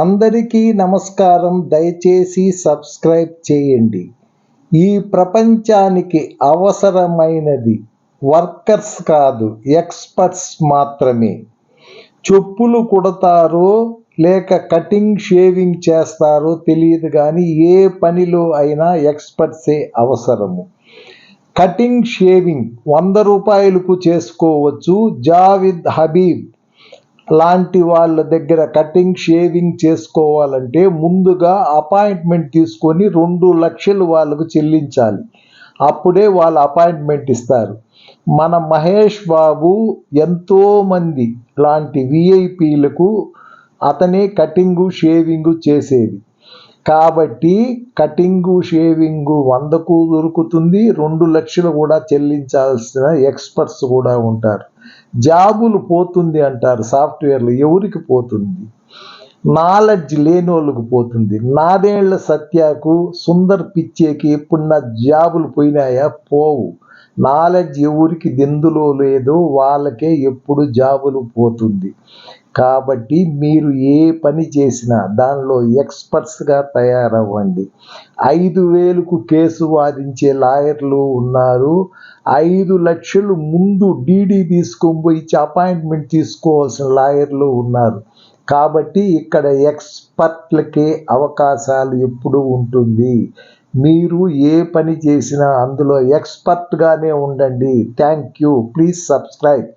అందరికీ నమస్కారం. దయచేసి సబ్స్క్రైబ్ చేయండి. ఈ ప్రపంచానికి అవసరమైనది వర్కర్స్ కాదు ఎక్స్పర్ట్స్ మాత్రమే. చెప్పులు కుడతారో లేక కటింగ్ షేవింగ్ చేస్తారో తెలియదు కానీ ఏ పనిలో అయినా ఎక్స్పర్ట్సే అవసరము. కటింగ్ షేవింగ్ వంద రూపాయలకు చేసుకోవచ్చు. జావిద్ హబీబ్ లాంటి వాళ్ళ దగ్గర కటింగ్ షేవింగ్ చేసుకోవాలంటే ముందుగా అపాయింట్మెంట్ తీసుకొని రెండు లక్షలు వాళ్ళకు చెల్లించాలి. అప్పుడే వాళ్ళు అపాయింట్మెంట్ ఇస్తారు. మన మహేష్ బాబు ఎంతోమంది లాంటి విఐపీలకు అతనే కటింగు షేవింగు చేసేది. కాబట్టి కటింగు షేవింగు వందకు దొరుకుతుంది. రెండు లక్షలు కూడా చెల్లించాల్సిన ఎక్స్పర్ట్స్ కూడా ఉంటారు. జాబులు పోతుంది అంటారు సాఫ్ట్వేర్లు ఎవరికి పోతుంది? నాలెడ్జ్ లేనోళ్ళకు పోతుంది. నాదేళ్ళ సత్యాకు సుందర్ పిచ్చేకి ఎప్పుడున్న జాబులు పోయినాయా? పోవు. నాలెడ్జ్ ఎవరికి దెందులో లేదో వాళ్ళకే ఎప్పుడు జాబులు పోతుంది. కాబట్టి మీరు ఏ పని చేసినా దానిలో ఎక్స్పర్ట్స్గా తయారవ్వండి. ఐదు వేలకు కేసు వాదించే లాయర్లు ఉన్నారు. ఐదు లక్షలు ముందు డీడీ తీసుకొని పోయి అపాయింట్మెంట్ తీసుకోవాల్సిన లాయర్లు ఉన్నారు. కాబట్టి ఇక్కడ ఎక్స్పర్ట్లకే అవకాశాలు ఎప్పుడు ఉంటుంది. మీరు ఏ పని చేసినా అందులో ఎక్స్పర్ట్గానే ఉండండి. Thank you. Please subscribe.